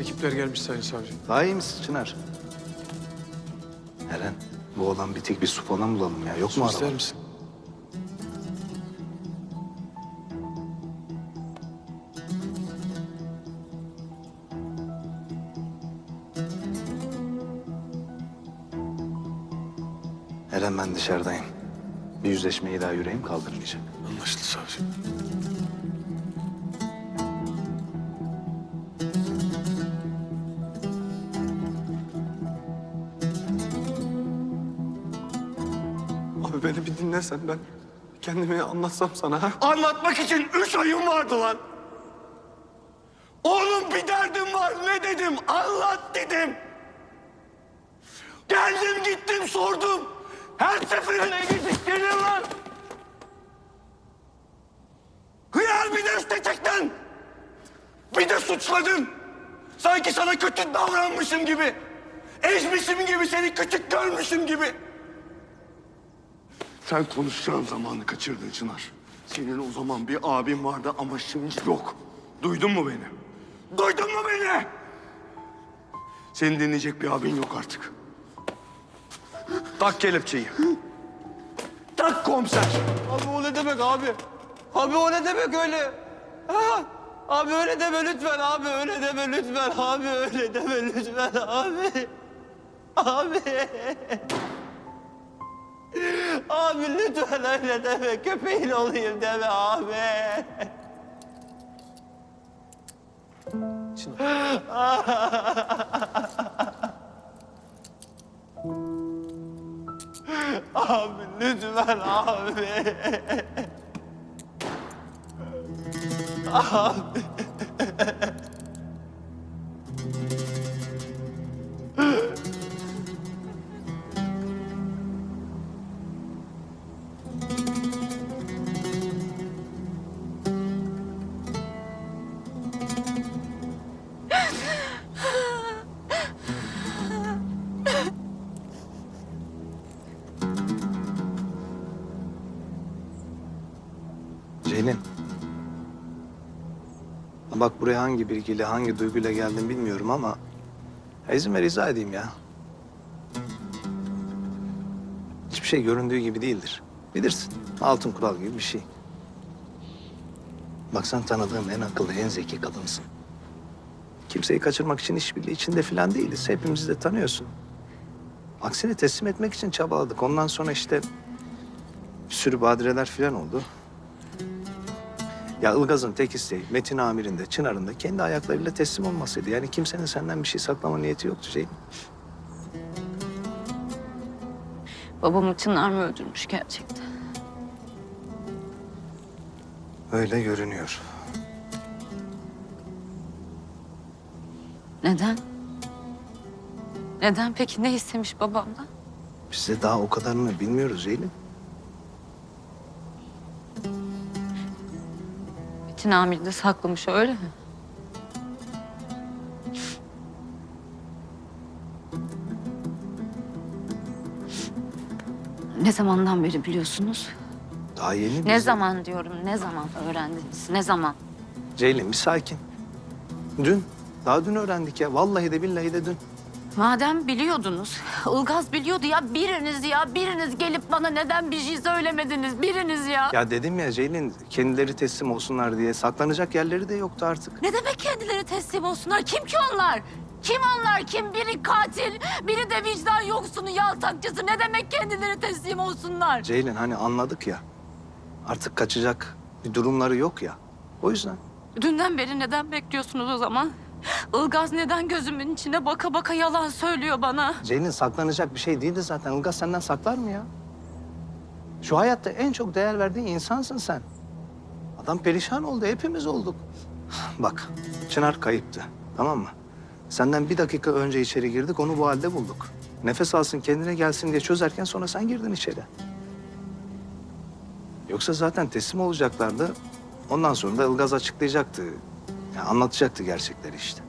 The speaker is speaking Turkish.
Ekipler gelmiş Sayın Savcı. Daha iyi misin Çınar? Eren, bu olan bir tek bir su falan bulalım ya. Yok mu araba? ister misin? Eren ben dışarıdayım. Bir yüzleşmeyi daha yüreğim kaldırmayacak. Anlaşıldı savcı. Abi beni bir dinlesen ben kendimi anlatsam sana. ha? Anlatmak için üç ayım vardı lan. Oğlum bir derdim var ne dedim anlat dedim. Geldim gittim sordum. Her seferinde gidip lan. Hıyar bir de üste çektin. Bir de suçladın. Sanki sana kötü davranmışım gibi. Ezmişim gibi seni küçük görmüşüm gibi. Sen konuşacağın zamanı kaçırdın Çınar. Senin o zaman bir abin vardı ama şimdi yok. Duydun mu beni? Duydun mu beni? Seni dinleyecek bir abin yok artık. Tak kelepçeyi. Tak komiser. Abi o ne demek abi? Abi o ne demek öyle? Ha? Abi öyle deme lütfen abi öyle deme lütfen abi öyle deme lütfen abi. Abi. Abi lütfen öyle deme köpeğin olayım deme abi. Abi lütfen abi. Ceylin. Bak buraya hangi bilgiyle, hangi duyguyla geldim bilmiyorum ama... İzin ver izah edeyim ya. Hiçbir şey göründüğü gibi değildir. Bilirsin. Altın kural gibi bir şey. Bak sen tanıdığım en akıllı, en zeki kadınsın. Kimseyi kaçırmak için işbirliği içinde falan değiliz. Hepimizi de tanıyorsun. Aksine teslim etmek için çabaladık. Ondan sonra işte bir sürü badireler falan oldu. Ya Ilgaz'ın tek isteği Metin Amir'in de Çınar'ın da kendi ayaklarıyla teslim olmasıydı. Yani kimsenin senden bir şey saklama niyeti yoktu Ceylin. Babamı Çınar mı öldürmüş gerçekten? Öyle görünüyor. Neden? Neden peki? Ne istemiş babamdan? Biz de daha o kadarını bilmiyoruz Ceylin. Metin Amir de saklamış öyle mi? Ne zamandan beri biliyorsunuz? Daha yeni Ne biz- zaman diyorum, ne zaman öğrendiniz? Ne zaman? Ceylin bir sakin. Dün, daha dün öğrendik ya. Vallahi de billahi de dün. Madem biliyordunuz, Ilgaz biliyordu ya biriniz ya, biriniz gelip bana neden bir şey söylemediniz, biriniz ya. Ya dedim ya Ceylin kendileri teslim olsunlar diye saklanacak yerleri de yoktu artık. Ne demek kendileri teslim olsunlar? Kim ki onlar? Kim onlar? Kim? Biri katil, biri de vicdan yoksunu, yaltakçısı. Ne demek kendileri teslim olsunlar? Ceylin hani anladık ya. Artık kaçacak bir durumları yok ya. O yüzden. Dünden beri neden bekliyorsunuz o zaman? Ilgaz neden gözümün içine baka baka yalan söylüyor bana? Ceylin saklanacak bir şey değildi zaten. Ilgaz senden saklar mı ya? Şu hayatta en çok değer verdiğin insansın sen. Adam perişan oldu, hepimiz olduk. Bak, Çınar kayıptı, tamam mı? Senden bir dakika önce içeri girdik, onu bu halde bulduk. Nefes alsın, kendine gelsin diye çözerken sonra sen girdin içeri. Yoksa zaten teslim olacaklardı. Ondan sonra da Ilgaz açıklayacaktı. Yani anlatacaktı gerçekleri işte.